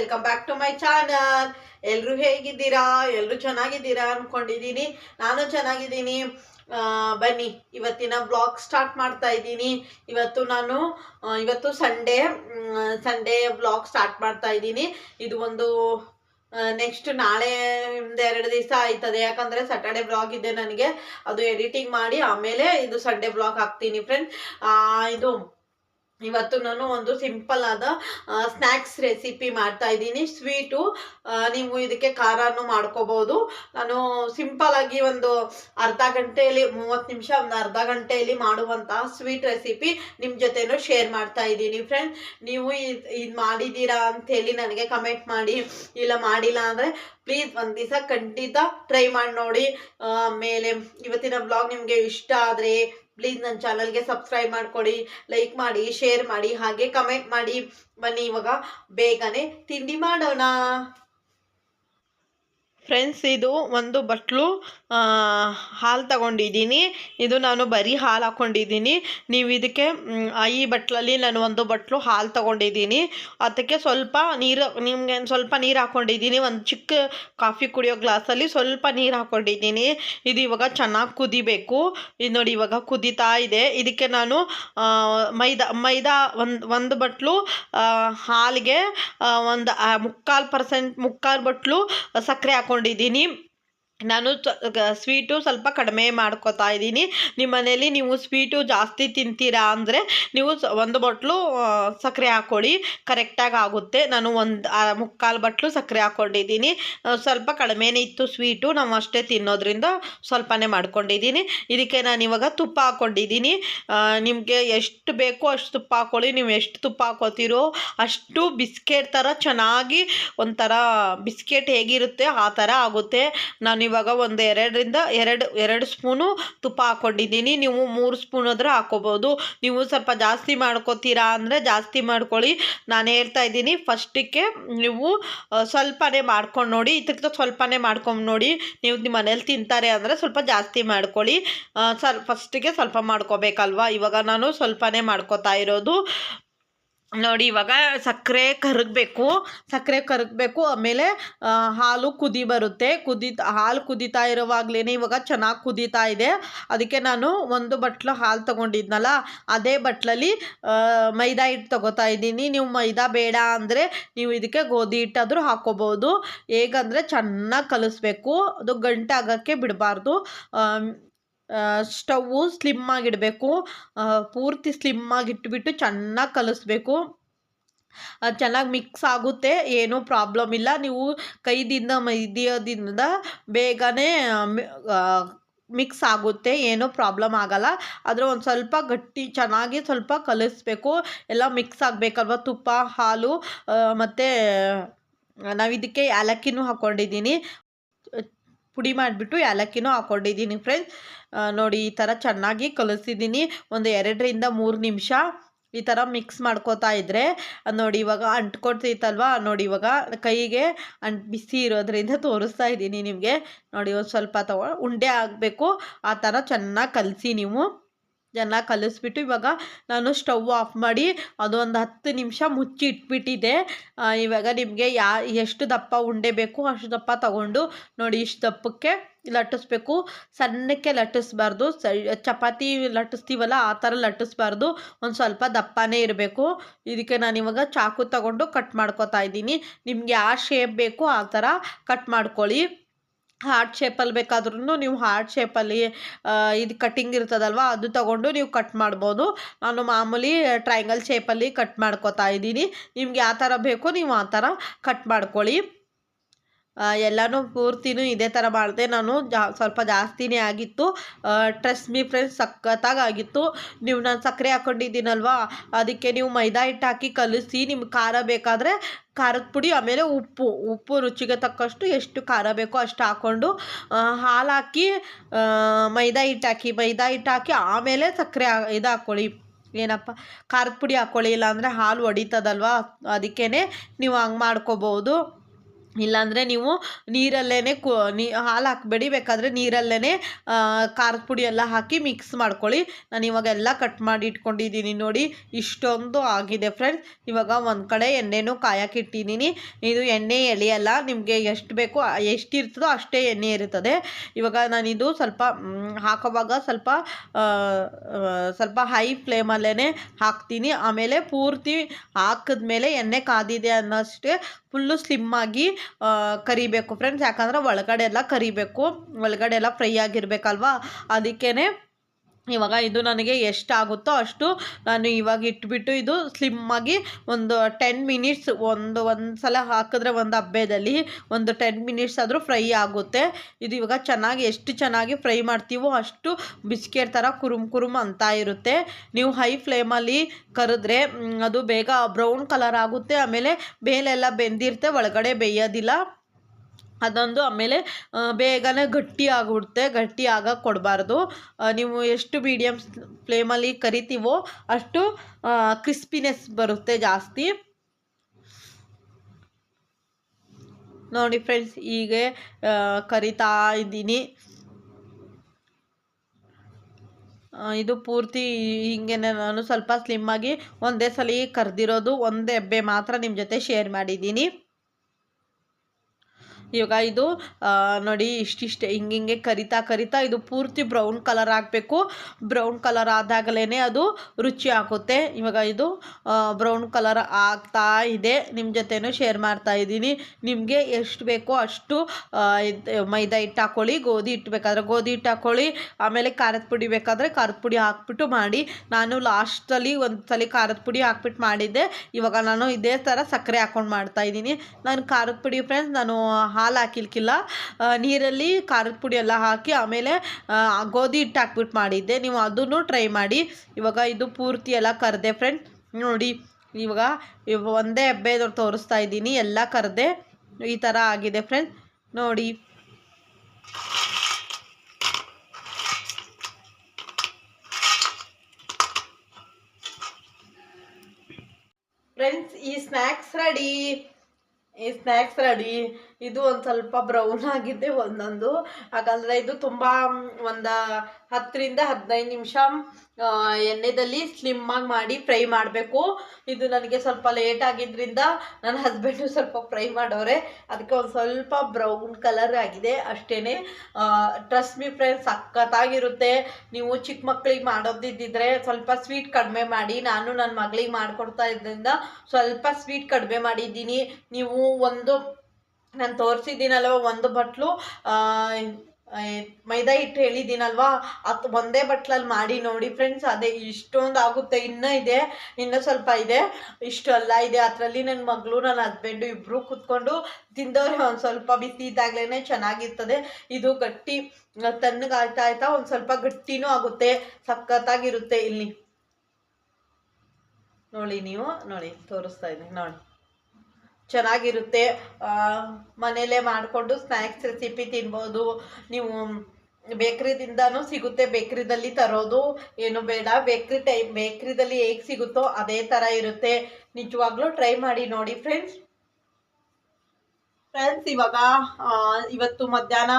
Welcome back to my channel ಎಲ್ಲರೂ ಹೇಗಿದ್ದೀರಾ? ಎಲ್ಲರೂ ಚೆನ್ನಾಗಿದ್ದೀರಾ ಅನ್ಕೊಂಡಿದ್ದೀನಿ ನಾನು ಚೆನ್ನಾಗಿದ್ದೀನಿ. ಬನ್ನಿ. ಇವತ್ತಿನ ಬ್ಲಾಗ್ ಸ್ಟಾರ್ಟ್ ಮಾಡ್ತಾ ಇದ್ದೀನಿ. ಇವತ್ತು ನಾನು ಇವತ್ತು ಸಂಡೇ ಸಂಡೇ ಬ್ಲಾಗ್ ಸ್ಟಾರ್ಟ್ ಮಾಡ್ತಾ ಇದ್ದೀನಿ. ಇದು ಒಂದು ನೆಕ್ಸ್ಟ್ ನಾಳೆ ಒಂದು ಎರಡು ದಿವಸ ಆಯ್ತದೆ. ಯಾಕಂದರೆ ಸಾಟರ್ಡೆ ಬ್ಲಾಗ್ ಇದೆ ನನಗೆ. ಅದು ಎಡಿಟಿಂಗ್ ಮಾಡಿ ಆಮೇಲೆ ಇದು ಸಂಡೇ ಬ್ಲಾಗ್ ಹಾಕ್ತೀನಿ ಫ್ರೆಂಡ್ ಇದು ಇವತ್ತು ನಾನು ಒಂದು ಸಿಂಪಲ್ ಆದ ಸ್ನ್ಯಾಕ್ಸ್ ರೆಸಿಪಿ ಮಾಡ್ತಾ ಇದ್ದೀನಿ. ಸ್ವೀಟು ನೀವು ಇದಕ್ಕೆ ಖಾರನೂ ಮಾಡ್ಕೋಬೋದು. ನಾನು ಸಿಂಪಲ್ ಆಗಿ ಒಂದು ಅರ್ಧ ಗಂಟೆಯಲ್ಲಿ, ಮೂವತ್ತು ನಿಮಿಷ, ಒಂದು ಅರ್ಧ ಗಂಟೆಯಲ್ಲಿ ಮಾಡುವಂತಹ ಸ್ವೀಟ್ ರೆಸಿಪಿ ನಿಮ್ಮ ಜೊತೆನೂ ಶೇರ್ ಮಾಡ್ತಾ ಇದ್ದೀನಿ. ಫ್ರೆಂಡ್ ನೀವು ಇದು ಇದು ಮಾಡಿದ್ದೀರಾ ಅಂಥೇಳಿ ನನಗೆ ಕಮೆಂಟ್ ಮಾಡಿ, ಇಲ್ಲ ಮಾಡಿಲ್ಲ ಅಂದರೆ ಪ್ಲೀಸ್ ಒಂದು ದಿವಸ ಖಂಡಿತ ಟ್ರೈ ಮಾಡಿ ನೋಡಿ. ಆಮೇಲೆ ಇವತ್ತಿನ ಬ್ಲಾಗ್ ನಿಮಗೆ ಇಷ್ಟ ಆದರೆ ಪ್ಲೀಸ್ ನನ್ನ ಚಾನಲ್ಗೆ ಸಬ್ಸ್ಕ್ರೈಬ್ ಮಾಡ್ಕೊಡಿ ಲೈಕ್ ಮಾಡಿ ಶೇರ್ ಮಾಡಿ, ಹಾಗೆ ಕಮೆಂಟ್ ಮಾಡಿ ಬನ್ನಿ ಇವಾಗ. ಬೇಗನೆ ತಿಂಡಿ ಮಾಡೋಣ. ಫ್ರೆಂಡ್ಸ್ ಇದು ಒಂದು ಬಟ್ಲು ಹಾಲು ತಗೊಂಡಿದ್ದೀನಿ. ಇದು ನಾನು ಬರೀ ಹಾಲು ಹಾಕ್ಕೊಂಡಿದ್ದೀನಿ ನೀವು ಇದಕ್ಕೆ ಈ ಬಟ್ಲಲ್ಲಿ ನಾನು ಒಂದು ಬಟ್ಲು ಹಾಲು ತಗೊಂಡಿದ್ದೀನಿ. ಅದಕ್ಕೆ ಸ್ವಲ್ಪ ನೀರು, ನಿಮಗೆ ಸ್ವಲ್ಪ ನೀರು ಹಾಕ್ಕೊಂಡಿದ್ದೀನಿ ಒಂದು ಚಿಕ್ಕ ಕಾಫಿ ಕುಡಿಯೋ ಗ್ಲಾಸಲ್ಲಿ ಸ್ವಲ್ಪ ನೀರು ಹಾಕ್ಕೊಂಡಿದ್ದೀನಿ ಇದು ಇವಾಗ ಚೆನ್ನಾಗಿ ಕುದಿಬೇಕು. ಇದು ನೋಡಿ, ಇವಾಗ ಕುದೀತಾ ಇದೆ. ಇದಕ್ಕೆ ನಾನು ಮೈದಾ ಮೈದಾ ಒಂದು ಒಂದು ಬಟ್ಲು ಹಾಲಿಗೆ ಒಂದು ಮುಕ್ಕಾಲು ಪರ್ಸೆಂಟ್, ಮುಕ್ಕಾಲು ಬಟ್ಲು ಸಕ್ಕರೆ ಹಾಕ್ಕೊಂಡಿದ್ದೀನಿ ನಾನು ಸ್ವೀಟು ಸ್ವಲ್ಪ ಕಡಿಮೆ ಮಾಡ್ಕೊತಾ ಇದ್ದೀನಿ. ನಿಮ್ಮ ಮನೇಲಿ ನೀವು ಸ್ವೀಟು ಜಾಸ್ತಿ ತಿಂತೀರಾ ಅಂದರೆ ನೀವು ಒಂದು ಬಟ್ಲು ಸಕ್ಕರೆ ಹಾಕ್ಕೊಳ್ಳಿ ಕರೆಕ್ಟಾಗಿ ಆಗುತ್ತೆ. ನಾನು ಒಂದು ಮುಕ್ಕಾಲು ಬಟ್ಲು ಸಕ್ಕರೆ ಹಾಕ್ಕೊಂಡಿದ್ದೀನಿ ಸ್ವಲ್ಪ ಕಡಿಮೆನೇ ಇತ್ತು ಸ್ವೀಟು ನಾವು ಅಷ್ಟೇ ತಿನ್ನೋದ್ರಿಂದ ಸ್ವಲ್ಪನೇ ಮಾಡ್ಕೊಂಡಿದ್ದೀನಿ. ಇದಕ್ಕೆ ನಾನು ಇವಾಗ ತುಪ್ಪ ಹಾಕ್ಕೊಂಡಿದ್ದೀನಿ ನಿಮಗೆ ಎಷ್ಟು ಬೇಕೋ ಅಷ್ಟು ತುಪ್ಪ ಹಾಕ್ಕೊಳ್ಳಿ ನೀವು ಎಷ್ಟು ತುಪ್ಪ ಹಾಕೋತೀರೋ ಅಷ್ಟು ಬಿಸ್ಕೆಟ್ ಥರ ಚೆನ್ನಾಗಿ ಒಂಥರ ಬಿಸ್ಕೆಟ್ ಹೇಗಿರುತ್ತೆ ಆ ಥರ ಆಗುತ್ತೆ. ನಾನು ಇವಾಗ ಒಂದು ಎರಡರಿಂದ ಎರಡು ಎರಡು ಸ್ಪೂನು ತುಪ್ಪ ಹಾಕ್ಕೊಂಡಿದ್ದೀನಿ ನೀವು ಮೂರು ಸ್ಪೂನ್ ಆದರೂ ಹಾಕ್ಕೋಬೋದು ನೀವು ಸ್ವಲ್ಪ ಜಾಸ್ತಿ ಮಾಡ್ಕೋತೀರಾ ಅಂದರೆ ಜಾಸ್ತಿ ಮಾಡ್ಕೊಳ್ಳಿ. ನಾನು ಹೇಳ್ತಾ ಇದ್ದೀನಿ, ಫಸ್ಟಿಗೆ ನೀವು ಸ್ವಲ್ಪನೇ ಮಾಡ್ಕೊಂಡು ನೋಡಿ ಇದಕ್ಕೆ ಸ್ವಲ್ಪನೇ ಮಾಡ್ಕೊಂಡು ನೋಡಿ. ನೀವು ನಿಮ್ಮ ಮನೇಲಿ ತಿಂತಾರೆ ಅಂದರೆ ಸ್ವಲ್ಪ ಜಾಸ್ತಿ ಮಾಡ್ಕೊಳ್ಳಿ. ಸರ್, ಫಸ್ಟಿಗೆ ಸ್ವಲ್ಪ ಮಾಡ್ಕೋಬೇಕಲ್ವಾ? ಇವಾಗ ನಾನು ಸ್ವಲ್ಪನೇ ಮಾಡ್ಕೋತಾ ಇರೋದು. ನೋಡಿ, ಇವಾಗ ಸಕ್ಕರೆ ಕರಗಬೇಕು ಸಕ್ಕರೆ ಕರಗಬೇಕು, ಆಮೇಲೆ ಹಾಲು ಕುದಿ ಬರುತ್ತೆ. ಕುದಿ ಹಾಲು ಕುದೀತಾ ಇರುವಾಗಲೇ ಇವಾಗ ಚೆನ್ನಾಗಿ ಕುದೀತಾ ಇದೆ. ಅದಕ್ಕೆ ನಾನು ಒಂದು ಬಟ್ಲು ಹಾಲು ತೊಗೊಂಡಿದ್ನಲ್ಲ, ಅದೇ ಬಟ್ಲಲ್ಲಿ ಮೈದಾ ಹಿಟ್ಟು ತೊಗೋತಾ ಇದ್ದೀನಿ. ನೀವು ಮೈದಾ ಬೇಡ ಅಂದರೆ ನೀವು ಇದಕ್ಕೆ ಗೋಧಿ ಹಿಟ್ಟಾದರೂ ಹಾಕ್ಕೋಬೋದು ಹೇಗಂದರೆ ಚೆನ್ನಾಗಿ ಕಲಿಸ್ಬೇಕು. ಅದು ಗಂಟಾಗೋಕ್ಕೆ ಬಿಡಬಾರ್ದು. ಸ್ಟವ್ವು ಸ್ಲಿಮ್ ಆಗಿಡಬೇಕು. ಪೂರ್ತಿ ಸ್ಲಿಮ್ ಆಗಿಟ್ಬಿಟ್ಟು ಚೆನ್ನಾಗಿ ಕಲಿಸ್ಬೇಕು. ಚೆನ್ನಾಗಿ ಮಿಕ್ಸ್ ಆಗುತ್ತೆ. ಏನೂ ಪ್ರಾಬ್ಲಮ್ ಇಲ್ಲ. ನೀವು ಕೈದಿಂದ ಮೈದಿಯೋದ್ರಿಂದ ಬೇಗನೆ ಮಿಕ್ಸ್ ಆಗುತ್ತೆ. ಏನೂ ಪ್ರಾಬ್ಲಮ್ ಆಗಲ್ಲ. ಆದರೆ ಒಂದು ಸ್ವಲ್ಪ ಗಟ್ಟಿ, ಚೆನ್ನಾಗಿ ಸ್ವಲ್ಪ ಕಲಿಸ್ಬೇಕು. ಎಲ್ಲ ಮಿಕ್ಸ್ ಆಗಬೇಕಲ್ವ? ತುಪ್ಪ, ಹಾಲು ಮತ್ತು ನಾವು ಇದಕ್ಕೆ ಏಲಕ್ಕಿನೂ ಹಾಕ್ಕೊಂಡಿದ್ದೀನಿ ಪುಡಿ ಮಾಡಿಬಿಟ್ಟು ಏಲಕ್ಕಿನೂ ಹಾಕ್ಕೊಂಡಿದ್ದೀನಿ ಫ್ರೆಂಡ್ಸ್ ನೋಡಿ, ಈ ಥರ ಚೆನ್ನಾಗಿ ಕಲಿಸಿದ್ದೀನಿ. ಒಂದು ಎರಡರಿಂದ ಮೂರು ನಿಮಿಷ ಈ ಥರ ಮಿಕ್ಸ್ ಮಾಡ್ಕೋತಾ ಇದ್ದರೆ ನೋಡಿ, ಇವಾಗ ಅಂಟ್ಕೊಡ್ತಿತ್ತಲ್ವ ನೋಡಿ, ಇವಾಗ ಕೈಗೆ ಅಂಟ್ ಬಿಸಿ ಇರೋದ್ರಿಂದ ತೋರಿಸ್ತಾ ಇದ್ದೀನಿ ನಿಮಗೆ. ನೋಡಿ, ಒಂದು ಸ್ವಲ್ಪ ತಗೊ, ಉಂಡೆ ಆಗಬೇಕು ಆ ಥರ ಚೆನ್ನಾಗಿ ಕಲಸಿ ನೀವು. ಚೆನ್ನಾಗಿ ಕಲಿಸ್ಬಿಟ್ಟು ಇವಾಗ ನಾನು ಸ್ಟವ್ ಆಫ್ ಮಾಡಿ ಅದೊಂದು ಹತ್ತು ನಿಮಿಷ ಮುಚ್ಚಿ ಇಟ್ಬಿಟ್ಟಿದೆ ಇವಾಗ ನಿಮಗೆ ಯಾ, ಎಷ್ಟು ದಪ್ಪ ಉಂಡೆ ಬೇಕು ಅಷ್ಟು ದಪ್ಪ ತಗೊಂಡು ನೋಡಿ ಇಷ್ಟು ದಪ್ಪಕ್ಕೆ ಲಟ್ಟಿಸ್ಬೇಕು. ಸಣ್ಣಕ್ಕೆ ಲಟ್ಟಿಸ್ಬಾರ್ದು. ಸ, ಚಪಾತಿ ಲಟ್ಟಿಸ್ತೀವಲ್ಲ ಆ ಥರ ಲಟ್ಟಿಸ್ಬಾರ್ದು. ಒಂದು ಸ್ವಲ್ಪ ದಪ್ಪನೇ ಇರಬೇಕು. ಇದಕ್ಕೆ ನಾನು ಇವಾಗ ಚಾಕು ತಗೊಂಡು ಕಟ್ ಮಾಡ್ಕೊತಾ ಇದ್ದೀನಿ. ನಿಮಗೆ ಯಾವ ಶೇಪ್ ಬೇಕು ಆ ಥರ ಕಟ್ ಮಾಡ್ಕೊಳ್ಳಿ. ಹಾರ್ಟ್ ಶೇಪಲ್ಲಿ ಬೇಕಾದ್ರೂ ನೀವು ಹಾರ್ಟ್ ಶೇಪಲ್ಲಿ ಇದು ಕಟ್ಟಿಂಗ್ ಇರ್ತದಲ್ವ, ಅದು ತಗೊಂಡು ನೀವು ಕಟ್ ಮಾಡ್ಬೋದು. ನಾನು ಮಾಮೂಲಿ ಟ್ರಯಾಂಗಲ್ ಶೇಪಲ್ಲಿ ಕಟ್ ಮಾಡ್ಕೊತಾ ಇದ್ದೀನಿ. ನಿಮ್ಗೆ ಯಾವ ಥರ ಬೇಕೋ ನೀವು ಆ ಥರ ಕಟ್ ಮಾಡ್ಕೊಳ್ಳಿ. ಎಲ್ಲನೂ ಪೂರ್ತಿನೂ ಇದೇ ಥರ ಮಾಡಿದೆ. ನಾನು ಜಾ, ಸ್ವಲ್ಪ ಜಾಸ್ತಿನೇ ಆಗಿತ್ತು. ಟ್ರಸ್ಟ್ ಮೀ ಫ್ರೆಂಡ್ಸ್ ಸಖತ್ತಾಗಿ ಆಗಿತ್ತು ನೀವು ನಾನು ಸಕ್ಕರೆ ಹಾಕ್ಕೊಂಡಿದ್ದೀನಲ್ವಾ ಅದಕ್ಕೆ ನೀವು ಮೈದಾ ಹಿಟ್ಟು ಹಾಕಿ ಕಲಿಸಿ, ನಿಮ್ಗೆ ಖಾರ ಬೇಕಾದರೆ ಖಾರದ ಪುಡಿ, ಆಮೇಲೆ ಉಪ್ಪು. ಉಪ್ಪು ರುಚಿಗೆ ತಕ್ಕಷ್ಟು ಎಷ್ಟು ಖಾರ ಬೇಕೋ ಅಷ್ಟು ಹಾಕ್ಕೊಂಡು ಹಾಲು ಹಾಕಿ ಮೈದಾ ಹಿಟ್ಟು ಹಾಕಿ, ಮೈದಾ ಹಿಟ್ಟು ಹಾಕಿ, ಆಮೇಲೆ ಸಕ್ಕರೆ ಇದು ಹಾಕ್ಕೊಳ್ಳಿ ಏನಪ್ಪ? ಖಾರದ ಪುಡಿ ಹಾಕ್ಕೊಳ್ಳಿ ಇಲ್ಲಾಂದರೆ ಹಾಲು ಒಡಿತದಲ್ವಾ ಅದಕ್ಕೇ ನೀವು ಹಂಗೆ ಮಾಡ್ಕೋಬೋದು. ಇಲ್ಲಾಂದರೆ ನೀವು ನೀರಲ್ಲೇ ಕು, ನೀ, ಹಾಲು ಹಾಕಬೇಡಿ, ಬೇಕಾದರೆ ನೀರಲ್ಲೇ ಖಾರದ ಪುಡಿ ಎಲ್ಲ ಹಾಕಿ ಮಿಕ್ಸ್ ಮಾಡ್ಕೊಳ್ಳಿ. ನಾನು ಇವಾಗ ಎಲ್ಲ ಕಟ್ ಮಾಡಿ ಇಟ್ಕೊಂಡಿದ್ದೀನಿ ನೋಡಿ, ಇಷ್ಟೊಂದು ಆಗಿದೆ ಫ್ರೆಂಡ್ಸ್ ಇವಾಗ ಒಂದು ಕಡೆ ಎಣ್ಣೆನೂ ಕಾಯಕ್ಕೆ ಇಟ್ಟಿದ್ದೀನಿ. ಇದು ಎಣ್ಣೆ ಎಳೆಯಲ್ಲ, ನಿಮಗೆ ಎಷ್ಟು ಬೇಕೋ ಎಷ್ಟು ಇರ್ತದೋ ಅಷ್ಟೇ ಎಣ್ಣೆ ಇರುತ್ತದೆ. ಇವಾಗ ನಾನಿದು ಸ್ವಲ್ಪ ಹಾಕೋವಾಗ ಸ್ವಲ್ಪ ಸ್ವಲ್ಪ ಹೈ ಫ್ಲೇಮಲ್ಲೇ ಹಾಕ್ತೀನಿ. ಆಮೇಲೆ ಪೂರ್ತಿ ಹಾಕಿದ್ಮೇಲೆ ಎಣ್ಣೆ ಕಾದಿದೆ ಅನ್ನೋಷ್ಟೇ. ಫುಲ್ಲು ಸ್ಲಿಮ್ ಆಗಿ ಕರಿಬೇಕು ಫ್ರೆಂಡ್ಸ್ ಯಾಕಂದ್ರೆ ಒಳಗಡೆ ಎಲ್ಲ ಕರಿಬೇಕು ಒಳಗಡೆ ಎಲ್ಲ ಫ್ರೈ ಆಗಿರ್ಬೇಕಲ್ವಾ? ಅದಕ್ಕೇ ಇವಾಗ ಇದು ನನಗೆ ಎಷ್ಟಾಗುತ್ತೋ ಅಷ್ಟು ನಾನು ಇವಾಗ ಇಟ್ಬಿಟ್ಟು ಇದು ಸ್ಲಿಮ್ಮಾಗಿ ಒಂದು ಟೆನ್ ಮಿನಿಟ್ಸ್ ಒಂದು ಒಂದು ಸಲ ಹಾಕಿದ್ರೆ ಒಂದು ಹಬ್ಬದಲ್ಲಿ ಒಂದು ಟೆನ್ ಮಿನಿಟ್ಸ್ ಆದರೂ ಫ್ರೈ ಆಗುತ್ತೆ. ಇದು ಇವಾಗ ಚೆನ್ನಾಗಿ ಎಷ್ಟು ಚೆನ್ನಾಗಿ ಫ್ರೈ ಮಾಡ್ತೀವೋ ಅಷ್ಟು ಬಿಸ್ಕೆಟ್ ಥರ ಕುರುಮ್ ಕುರುಮ್ ಅಂತ ಇರುತ್ತೆ. ನೀವು ಹೈ ಫ್ಲೇಮಲ್ಲಿ ಕರೆದ್ರೆ ಅದು ಬೇಗ ಬ್ರೌನ್ ಕಲರ್ ಆಗುತ್ತೆ, ಆಮೇಲೆ ಬೇಲೆಲ್ಲ ಬೆಂದಿರುತ್ತೆ, ಒಳಗಡೆ ಬೇಯೋದಿಲ್ಲ. ಅದೊಂದು ಆಮೇಲೆ ಬೇಗನೆ ಗಟ್ಟಿ ಆಗಿಬಿಡುತ್ತೆ. ಗಟ್ಟಿ ಆಗಕ್ಕೆ ಕೊಡಬಾರ್ದು. ನೀವು ಎಷ್ಟು ಮೀಡಿಯಮ್ ಫ್ಲೇಮಲ್ಲಿ ಕರಿತೀವೋ ಅಷ್ಟು ಕ್ರಿಸ್ಪಿನೆಸ್ ಬರುತ್ತೆ ಜಾಸ್ತಿ. ನೋಡಿ ಫ್ರೆಂಡ್ಸ್ ಹೀಗೆ ಕರಿತಾ ಇದ್ದೀನಿ. ಇದು ಪೂರ್ತಿ ಹಿಂಗೆ ನಾನು ಸ್ವಲ್ಪ ಸ್ಲಿಮ್ಮಾಗಿ ಒಂದೇ ಸಲ ಕರೆದಿರೋದು ಒಂದು ಹೆಬ್ಬೆ ಮಾತ್ರ ನಿಮ್ಮ ಜೊತೆ ಶೇರ್ ಮಾಡಿದ್ದೀನಿ. ಇವಾಗ ಇದು ನೋಡಿ ಇಷ್ಟಿಷ್ಟೆ, ಹಿಂಗೆ ಹಿಂಗೆ ಕರಿತಾ ಕರಿತಾ ಇದು ಪೂರ್ತಿ ಬ್ರೌನ್ ಕಲರ್ ಆಗಬೇಕು. ಬ್ರೌನ್ ಕಲರ್ ಆದಾಗಲೇ ಅದು ರುಚಿ ಆಗುತ್ತೆ. ಇವಾಗ ಇದು ಬ್ರೌನ್ ಕಲರ್ ಆಗ್ತಾ ಇದೆ. ನಿಮ್ಮ ಜೊತೆನೂ ಶೇರ್ ಮಾಡ್ತಾ ಇದ್ದೀನಿ. ನಿಮಗೆ ಎಷ್ಟು ಬೇಕೋ ಅಷ್ಟು ಮೈದಾ ಹಿಟ್ಟು ಹಾಕ್ಕೊಳ್ಳಿ ಗೋಧಿ ಹಿಟ್ಟು ಬೇಕಾದರೆ ಗೋಧಿ ಹಿಟ್ಟು ಹಾಕ್ಕೊಳ್ಳಿ ಆಮೇಲೆ ಖಾರದ ಪುಡಿ ಬೇಕಾದರೆ ಖಾರದ ಪುಡಿ ಹಾಕ್ಬಿಟ್ಟು ಮಾಡಿ. ನಾನು ಲಾಸ್ಟಲ್ಲಿ ಒಂದು ಸಲ ಖಾರದ ಪುಡಿ ಹಾಕ್ಬಿಟ್ಟು ಮಾಡಿದ್ದೆ. ಇವಾಗ ನಾನು ಇದೇ ಥರ ಸಕ್ಕರೆ ಹಾಕ್ಕೊಂಡು ಮಾಡ್ತಾ ಇದ್ದೀನಿ. ನಾನು ಖಾರದ ಪುಡಿ ಫ್ರೆಂಡ್ಸ್ ನಾನು ಹಾಲು ಹಾಕಿಲ್ಕಿಲ್ಲ. ನೀರಲ್ಲಿ ಖಾರದ ಪುಡಿ ಎಲ್ಲ ಹಾಕಿ ಆಮೇಲೆ ಗೋಧಿ ಹಿಟ್ಟು ಹಾಕ್ಬಿಟ್ಟು ಮಾಡಿದ್ದೆ. ನೀವು ಅದನ್ನು ಟ್ರೈ ಮಾಡಿ. ಇವಾಗ ಇದು ಪೂರ್ತಿ ಎಲ್ಲ ಕರೆದೆ ಫ್ರೆಂಡ್. ನೋಡಿ, ಇವಾಗ ಇವ ಒಂದೇ ಹಬ್ಬೆದವ್ರು ತೋರಿಸ್ತಾ ಇದ್ದೀನಿ. ಎಲ್ಲ ಕರೆದೆ ಈ ಥರ ಆಗಿದೆ ಫ್ರೆಂಡ್. ನೋಡಿ. ಫ್ರೆಂಡ್ಸ್, ಈ ಸ್ನ್ಯಾಕ್ಸ್ ರೆಡಿ. ಈ ಸ್ನ್ಯಾಕ್ಸ್ ರೆಡಿ ಇದು ಒಂದು ಸ್ವಲ್ಪ ಬ್ರೌನ್ ಆಗಿದೆ ಒಂದೊಂದು. ಹಾಗಂದ್ರೆ ಇದು ತುಂಬ ಒಂದು ಹತ್ತರಿಂದ ಹದಿನೈದು ನಿಮಿಷ ಎಣ್ಣೆದಲ್ಲಿ ಸ್ಲಿಮ್ಮಾಗಿ ಮಾಡಿ ಫ್ರೈ ಮಾಡಬೇಕು. ಇದು ನನಗೆ ಸ್ವಲ್ಪ ಲೇಟ್ ಆಗಿದ್ದರಿಂದ ನನ್ನ ಹಸ್ಬೆಂಡು ಸ್ವಲ್ಪ ಫ್ರೈ ಮಾಡೋರೆ. ಅದಕ್ಕೆ ಒಂದು ಸ್ವಲ್ಪ ಬ್ರೌನ್ ಕಲರ್ ಆಗಿದೆ. ಅಷ್ಟೇ ಟ್ರಸ್ಟ್ ಮೀ ಫ್ರೆಂಡ್ಸ್ ಸಖತ್ತಾಗಿರುತ್ತೆ. ನೀವು ಚಿಕ್ಕ ಮಕ್ಕಳಿಗೆ ಮಾಡೋದಿದ್ದಿದ್ರೆ ಸ್ವಲ್ಪ ಸ್ವೀಟ್ ಕಡಿಮೆ ಮಾಡಿ, ನಾನು ನನ್ನ ಮಗಳಿಗೆ ಮಾಡಿಕೊಡ್ತಾ ಇದ್ದರಿಂದ ಸ್ವಲ್ಪ ಸ್ವೀಟ್ ಕಡಿಮೆ ಮಾಡಿದ್ದೀನಿ. ನೀವು ಒಂದು, ನಾನು ತೋರಿಸಿದ್ದೀನಲ್ವ ಒಂದು ಬಟ್ಲು ಮೈದಾ ಹಿಟ್ಟು ಹೇಳಿದ್ದೀನಲ್ವಾ? ಅದು ಒಂದೇ ಬಟ್ಲಲ್ಲಿ ಮಾಡಿ ನೋಡಿ ಫ್ರೆಂಡ್ಸ್ ಅದೇ ಇಷ್ಟೊಂದು ಆಗುತ್ತೆ. ಇನ್ನೂ ಇದೆ, ಇನ್ನೂ ಸ್ವಲ್ಪ ಇದೆ. ಇಷ್ಟು ಅಲ್ಲ, ಇದೆ. ಅದರಲ್ಲಿ ನನ್ನ ಮಗಳು ನನ್ನ ಹಸ್ಬೆಂಡು ಇಬ್ಬರು ಕೂತ್ಕೊಂಡು ತಿಂದವ್ರೆ. ಒಂದು ಸ್ವಲ್ಪ ಬಿಸಿ ಇದ್ದಾಗಲೇ ಚೆನ್ನಾಗಿರ್ತದೆ. ಇದು ಗಟ್ಟಿ ತಣ್ಣಗಾಯ್ತಾ ಆಯ್ತಾ ಒಂದು ಸ್ವಲ್ಪ ಗಟ್ಟಿನೂ ಆಗುತ್ತೆ. ಸಖತ್ತಾಗಿರುತ್ತೆ ಇಲ್ಲಿ. ನೋಡಿ ನೀವು, ನೋಡಿ, ತೋರಿಸ್ತಾ ಇದ್ದೀನಿ. ನೋಡಿ. ಚೆನ್ನಾಗಿರುತ್ತೆ. ಮನೆಯಲ್ಲೇ ಮಾಡಿಕೊಂಡು ಸ್ನ್ಯಾಕ್ಸ್ ರೆಸಿಪಿ ತಿನ್ಬೋದು. ನೀವು ಬೇಕ್ರಿದಿಂದನೂ ಸಿಗುತ್ತೆ. ಬೇಕ್ರಿದಲ್ಲಿ ತರೋದು ಏನು ಬೇಡ. ಬೇಕ್ರಿ ಟೈಮ್ ಬೇಕ್ರಿದಲ್ಲಿ ಹೇಗೆ ಸಿಗುತ್ತೋ ಅದೇ ಥರ ಇರುತ್ತೆ. ನಿಜವಾಗ್ಲೂ ಟ್ರೈ ಮಾಡಿ ನೋಡಿ ಫ್ರೆಂಡ್ಸ್ ಫ್ರೆಂಡ್ಸ್ ಇವಾಗ ಇವತ್ತು ಮಧ್ಯಾಹ್ನ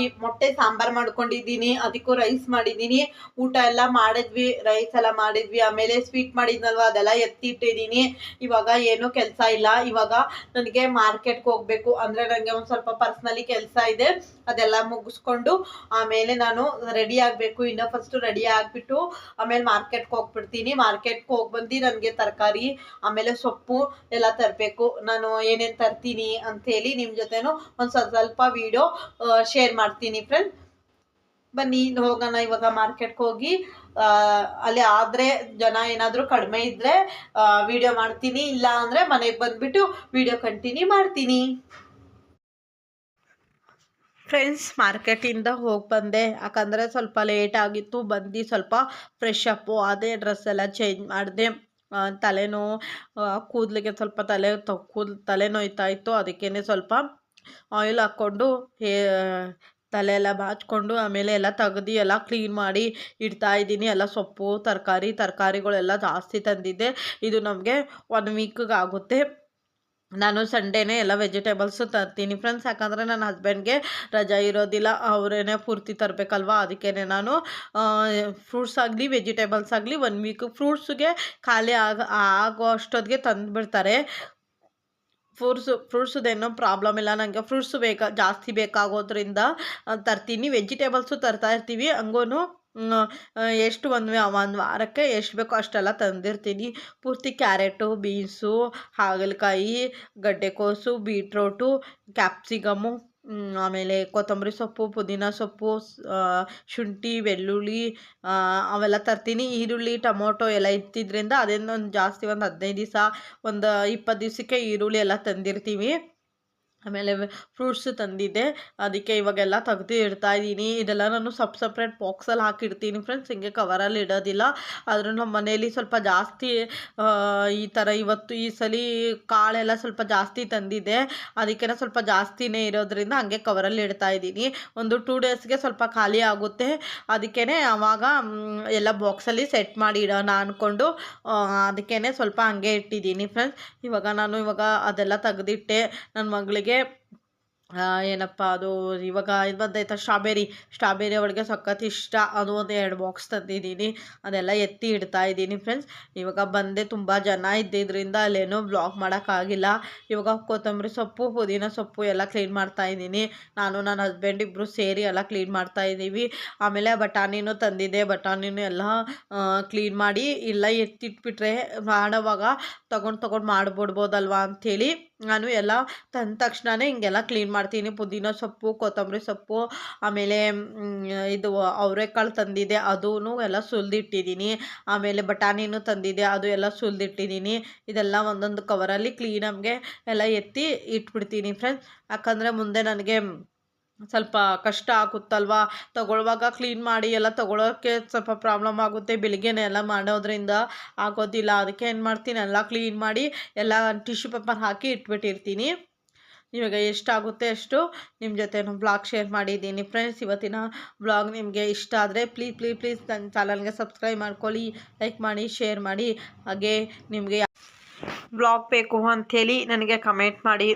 ಈ ಮೊಟ್ಟೆ ಸಾಂಬಾರು ಮಾಡ್ಕೊಂಡಿದ್ದೀನಿ, ಅದಕ್ಕೂ ರೈಸ್ ಮಾಡಿದ್ದೀನಿ. ಊಟ ಎಲ್ಲ ಮಾಡಿದ್ವಿ ರೈಸ್ ಎಲ್ಲ ಮಾಡಿದ್ವಿ, ಆಮೇಲೆ ಸ್ವೀಟ್ ಮಾಡಿದ್ನಲ್ವ, ಅದೆಲ್ಲ ಎತ್ತಿಟ್ಟಿದ್ದೀನಿ. ಇವಾಗ ಏನೂ ಕೆಲಸ ಇಲ್ಲ. ಇವಾಗ ನನಗೆ ಮಾರ್ಕೆಟ್ಗೆ ಹೋಗ್ಬೇಕು. ಅಂದರೆ ನನಗೆ ಒಂದು ಸ್ವಲ್ಪ ಪರ್ಸ್ನಲಿ ಕೆಲಸ ಇದೆ. ಅದೆಲ್ಲ ಮುಗಿಸ್ಕೊಂಡು, ಆಮೇಲೆ ನಾನು ರೆಡಿ ಆಗಬೇಕು. ಇನ್ನು ಫಸ್ಟು ರೆಡಿ ಆಗಿಬಿಟ್ಟು, ಆಮೇಲೆ ಮಾರ್ಕೆಟ್ಗೆ ಹೋಗ್ಬಿಡ್ತೀನಿ. ಮಾರ್ಕೆಟ್ಗೆ ಹೋಗಿ ಬಂದು ನನಗೆ ತರಕಾರಿ, ಆಮೇಲೆ ಸೊಪ್ಪು ಎಲ್ಲ ತರಬೇಕು. ನಾನು ಏನೇನು ತರ್ತೀನಿ ಅಂಥೇಳಿ ನಿಮ್ಮ ಜೊತೆನೂ ಒಂದು ಸ್ವಲ್ಪ ವಿಡಿಯೋ ವೀಡಿಯೋ ಶೇರ್ ಮಾಡ್ತೀನಿ ಫ್ರೆಂಡ್ ಬನ್ನಿ, ಹೋಗೋಣ ಇವಾಗ ಮಾರ್ಕೆಟ್ಗೆ ಹೋಗಿ. ಅಲ್ಲಿ ಆದರೆ ಜನ ಏನಾದರೂ ಕಡಿಮೆ ಇದ್ದರೆ ವಿಡಿಯೋ ಮಾಡ್ತೀನಿ. ಇಲ್ಲ ಅಂದರೆ ಮನೆಗೆ ಬಂದುಬಿಟ್ಟು ವಿಡಿಯೋ ಕಂಟಿನ್ಯೂ ಮಾಡ್ತೀನಿ. ಫ್ರೆಂಡ್ಸ್ ಮಾರ್ಕೆಟಿಂದ ಹೋಗಿ ಬಂದೆ. ಯಾಕಂದರೆ ಸ್ವಲ್ಪ ಲೇಟ್ ಆಗಿತ್ತು. ಬಂದು ಸ್ವಲ್ಪ ಫ್ರೆಶ್ ಅಪ್ಪು ಅದೇ ಡ್ರೆಸ್ ಎಲ್ಲ ಚೇಂಜ್ ಮಾಡಿದೆ. ತಲೆನೋ ಕೂದಲಿಗೆ ಸ್ವಲ್ಪ ತಲೆ ತ, ಕೂದಲು, ತಲೆ ನೋಯ್ತಾ ಇತ್ತು ಅದಕ್ಕೇ ಸ್ವಲ್ಪ ಆಯಿಲ್ ಹಾಕ್ಕೊಂಡು, ಹೇ, ತಲೆ ಎಲ್ಲ ಬಾಚ್ಕೊಂಡು, ಆಮೇಲೆ ಎಲ್ಲ ತೆಗ್ದು ಎಲ್ಲ ಕ್ಲೀನ್ ಮಾಡಿ ಇಡ್ತಾ ಇದ್ದೀನಿ. ಎಲ್ಲ ಸೊಪ್ಪು, ತರಕಾರಿ, ತರಕಾರಿಗಳೆಲ್ಲ ಜಾಸ್ತಿ ತಂದಿದ್ದೆ. ಇದು ನಮಗೆ ಒನ್ ವೀಕಿಗೆ ಆಗುತ್ತೆ ನಾನು ಸಂಡೇನೇ ಎಲ್ಲ ವೆಜಿಟೇಬಲ್ಸು ತರ್ತೀನಿ. ಫ್ರೆಂಡ್ಸ್ ಯಾಕಂದರೆ ನನ್ನ ಹಸ್ಬೆಂಡ್ಗೆ ರಜಾ ಇರೋದಿಲ್ಲ, ಅವರೇನೆ ಪೂರ್ತಿ ತರಬೇಕಲ್ವಾ? ಅದಕ್ಕೇ ನಾನು ಫ್ರೂಟ್ಸ್ ಆಗಲಿ ವೆಜಿಟೇಬಲ್ಸ್ ಆಗಲಿ ಒನ್ ವೀಕ್ ಫ್ರೂಟ್ಸ್ಗೆ ಖಾಲಿ ಆಗ, ಆಗೋ ಅಷ್ಟೊತ್ತಿಗೆ ತಂದುಬಿಡ್ತಾರೆ. ಫ್ರೂಟ್ಸು ಫ್ರೂಟ್ಸದೇನೋ ಪ್ರಾಬ್ಲಮ್ ಇಲ್ಲ. ನನಗೆ ಫ್ರೂಟ್ಸು ಬೇಕಾ, ಜಾಸ್ತಿ ಬೇಕಾಗೋದ್ರಿಂದ ತರ್ತೀನಿ. ವೆಜಿಟೇಬಲ್ಸು ತರ್ತಾ ಇರ್ತೀವಿ ಹಂಗೂ ಎಷ್ಟು ಒಂದು ಒಂದು ವಾರಕ್ಕೆ ಎಷ್ಟು ಬೇಕೋ ಅಷ್ಟೆಲ್ಲ ತಂದಿರ್ತೀನಿ. ಪೂರ್ತಿ ಕ್ಯಾರೆಟು, ಬೀನ್ಸು, ಹಾಗಲಕಾಯಿ, ಗಡ್ಡೆಕೋಸು, ಬೀಟ್ರೋಟು ಕ್ಯಾಪ್ಸಿಕಮ್ಮು ಆಮೇಲೆ ಕೊತ್ತಂಬರಿ ಸೊಪ್ಪು, ಪುದೀನ ಸೊಪ್ಪು ಶುಂಠಿ, ಬೆಳ್ಳುಳ್ಳಿ ಅವೆಲ್ಲ ತರ್ತೀನಿ. ಈರುಳ್ಳಿ, ಟೊಮೊಟೊ ಎಲ್ಲ ಇತ್ತಿದ್ರಿಂದ ಒಂದು ಜಾಸ್ತಿ ಒಂದು ಹದಿನೈದು ದಿವಸ, ಒಂದು ಇಪ್ಪತ್ತು ದಿವಸಕ್ಕೆ ಈರುಳ್ಳಿ ಎಲ್ಲ ತಂದಿರ್ತೀವಿ. ಆಮೇಲೆ ಫ್ರೂಟ್ಸು ತಂದಿದ್ದೆ. ಅದಕ್ಕೆ ಇವಾಗೆಲ್ಲ ತೆಗೆದು ಇಡ್ತಾ ಇದ್ದೀನಿ. ಇದೆಲ್ಲ ನಾನು ಸಪ್ ಸಪ್ರೇಟ್ ಬಾಕ್ಸಲ್ಲಿ ಹಾಕಿಡ್ತೀನಿ ಫ್ರೆಂಡ್ಸ್ ಹಿಂಗೆ ಕವರಲ್ಲಿ ಇಡೋದಿಲ್ಲ. ಆದರೂ ನಮ್ಮ ಮನೇಲಿ ಸ್ವಲ್ಪ ಜಾಸ್ತಿ ಈ ಥರ ಇವತ್ತು ಈ ಸಲ ಕಾಳೆಲ್ಲ ಸ್ವಲ್ಪ ಜಾಸ್ತಿ ತಂದಿದ್ದೆ. ಅದಕ್ಕೆ ಸ್ವಲ್ಪ ಜಾಸ್ತಿನೇ ಇರೋದ್ರಿಂದ ಹಂಗೆ ಕವರಲ್ಲಿ ಇಡ್ತಾ ಇದ್ದೀನಿ. ಒಂದು ಟೂ ಡೇಸ್ಗೆ ಸ್ವಲ್ಪ ಖಾಲಿ ಆಗುತ್ತೆ. ಅದಕ್ಕೇ ಆವಾಗ ಎಲ್ಲ ಬಾಕ್ಸಲ್ಲಿ ಸೆಟ್ ಮಾಡಿ ಇಡೋಣ ಅಂದ್ಕೊಂಡು ಅದಕ್ಕೇ ಸ್ವಲ್ಪ ಹಂಗೆ ಇಟ್ಟಿದ್ದೀನಿ ಫ್ರೆಂಡ್ಸ್ ಇವಾಗ ನಾನು ಇವಾಗ ಅದೆಲ್ಲ ತೆಗೆದಿಟ್ಟೆ. ನನ್ನ ಮಗಳಿಗೆ Yep. ಏನಪ್ಪ ಅದು ಇವಾಗ ಇದು ಬಂದೈತೆ ಸ್ಟ್ರಾಬೆರಿ ಸ್ಟ್ರಾಬೆರಿ ಅವಳಿಗೆ ಸಖತ್ ಇಷ್ಟ ಅದು ಒಂದು ಎರಡು ಬಾಕ್ಸ್ ತಂದಿದ್ದೀನಿ. ಅದೆಲ್ಲ ಎತ್ತಿ ಇಡ್ತಾ ಇದ್ದೀನಿ ಫ್ರೆಂಡ್ಸ್ ಇವಾಗ ಬಂದೆ ತುಂಬ ಜನ ಇದ್ದಿದ್ದರಿಂದ ಅಲ್ಲೇನೂ ಬ್ಲಾಗ್ ಮಾಡೋಕ್ಕಾಗಿಲ್ಲ ಇವಾಗ ಕೊತ್ತಂಬರಿ ಸೊಪ್ಪು, ಪುದೀನ ಸೊಪ್ಪು ಎಲ್ಲ ಕ್ಲೀನ್ ಮಾಡ್ತಾ ಇದ್ದೀನಿ. ನಾನು, ನನ್ನ ಹಸ್ಬೆಂಡ್ ಇಬ್ಬರು ಸೇರಿ ಎಲ್ಲ ಕ್ಲೀನ್ ಮಾಡ್ತಾ ಇದ್ದೀವಿ. ಆಮೇಲೆ ಬಟಾಣಿನೂ ತಂದಿದ್ದೆ. ಬಟಾಣಿನೂ ಎಲ್ಲ ಕ್ಲೀನ್ ಮಾಡಿ ಇಲ್ಲ ಎತ್ತಿಟ್ಬಿಟ್ರೆ ಮಾಡೋವಾಗ ತೊಗೊಂಡು ತೊಗೊಂಡು ಮಾಡಿಬಿಡ್ಬೋದಲ್ವಾ ಅಂಥೇಳಿ ನಾನು ಎಲ್ಲ ತಂದ ತಕ್ಷಣವೇ ಹಿಂಗೆಲ್ಲ ಕ್ಲೀನ್ ಮಾಡ್ತೀನಿ. ಪುದೀನ ಸೊಪ್ಪು, ಕೊತ್ತಂಬರಿ ಸೊಪ್ಪು, ಆಮೇಲೆ ಇದು ಅವರೆಕಾಳು ತಂದಿದ್ದೆ ಅದೂ ಎಲ್ಲ ಸುಲಿದಿಟ್ಟಿದ್ದೀನಿ ಆಮೇಲೆ ಬಟಾಣಿನೂ ತಂದಿದ್ದೆ ಅದು ಎಲ್ಲ ಸುಲಿದಿಟ್ಟಿದ್ದೀನಿ ಇದೆಲ್ಲ ಒಂದೊಂದು ಕವರಲ್ಲಿ ಕ್ಲೀನಾಗೆ ಎಲ್ಲ ಎತ್ತಿ ಇಟ್ಬಿಡ್ತೀನಿ ಫ್ರೆಂಡ್ಸ್ ಯಾಕಂದರೆ ಮುಂದೆ ನನಗೆ ಸ್ವಲ್ಪ ಕಷ್ಟ ಆಗುತ್ತಲ್ವಾ? ತಗೊಳ್ಳುವಾಗ ಕ್ಲೀನ್ ಮಾಡಿ ಎಲ್ಲ ತಗೊಳ್ಳೋಕ್ಕೆ ಸ್ವಲ್ಪ ಪ್ರಾಬ್ಲಮ್ ಆಗುತ್ತೆ. ಬೆಳಿಗ್ಗೆನೇ ಎಲ್ಲ ಮಾಡೋದ್ರಿಂದ ಆಗೋದಿಲ್ಲ. ಅದಕ್ಕೆ ಏನು ಮಾಡ್ತೀನಿ? ಎಲ್ಲ ಕ್ಲೀನ್ ಮಾಡಿ ಎಲ್ಲ ಟಿಶ್ಯೂ ಪೇಪರ್ ಹಾಕಿ ಇಟ್ಬಿಟ್ಟಿರ್ತೀನಿ. ಇವಾಗ ಎಷ್ಟಾಗುತ್ತೆ ಅಷ್ಟು ನಿಮ್ಮ ಜೊತೆ ಬ್ಲಾಗ್ ಶೇರ್ ಮಾಡಿದ್ದೀನಿ. ಫ್ರೆಂಡ್ಸ್ ಇವತ್ತಿನ ಬ್ಲಾಗ್ ನಿಮಗೆ ಇಷ್ಟ ಆದರೆ ಪ್ಲೀಸ್ ಪ್ಲೀಸ್ ಪ್ಲೀಸ್ ನನ್ನ ಚಾನಲ್ಗೆ ಸಬ್ಸ್ಕ್ರೈಬ್ ಮಾಡ್ಕೊಳ್ಳಿ ಲೈಕ್ ಮಾಡಿ ಶೇರ್ ಮಾಡಿ. ಹಾಗೆ ನಿಮಗೆ ಬ್ಲಾಗ್ ಬೇಕು ಅಂಥೇಳಿ ನನಗೆ ಕಮೆಂಟ್ ಮಾಡಿ.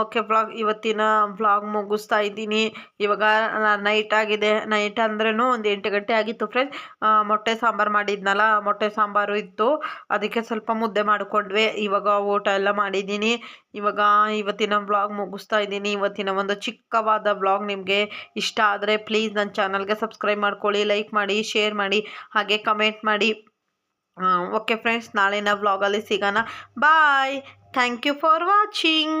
ಓಕೆ ಬ್ಲಾಗ್ ಇವತ್ತಿನ ಬ್ಲಾಗ್ ಮುಗಿಸ್ತಾ ಇದ್ದೀನಿ. ಇವಾಗ ನೈಟ್ ಆಗಿದೆ. ನೈಟ್ ಅಂದ್ರೂ ಒಂದು ಎಂಟು ಗಂಟೆ ಆಗಿತ್ತು ಫ್ರೆಂಡ್ಸ್ ಮೊಟ್ಟೆ ಸಾಂಬಾರು ಮಾಡಿದ್ನಲ್ಲ, ಮೊಟ್ಟೆ ಸಾಂಬಾರು ಇತ್ತು. ಅದಕ್ಕೆ ಸ್ವಲ್ಪ ಮುದ್ದೆ ಮಾಡಿಕೊಂಡ್ವಿ. ಇವಾಗ ಊಟ ಎಲ್ಲ ಮಾಡಿದ್ದೀನಿ. ಇವಾಗ ಇವತ್ತಿನ ಬ್ಲಾಗ್ ಮುಗಿಸ್ತಾ ಇದ್ದೀನಿ. ಇವತ್ತಿನ ಒಂದು ಚಿಕ್ಕವಾದ ಬ್ಲಾಗ್ ನಿಮಗೆ ಇಷ್ಟ ಆದರೆ ಪ್ಲೀಸ್ ನನ್ನ ಚಾನಲ್ಗೆ ಸಬ್ಸ್ಕ್ರೈಬ್ ಮಾಡ್ಕೊಳ್ಳಿ ಲೈಕ್ ಮಾಡಿ ಶೇರ್ ಮಾಡಿ, ಹಾಗೆ ಕಮೆಂಟ್ ಮಾಡಿ. ಓಕೆ ಫ್ರೆಂಡ್ಸ್ ನಾಳಿನ ವ್ಲಾಗಲ್ಲಿ ಸಿಗೋಣ bye thank you for watching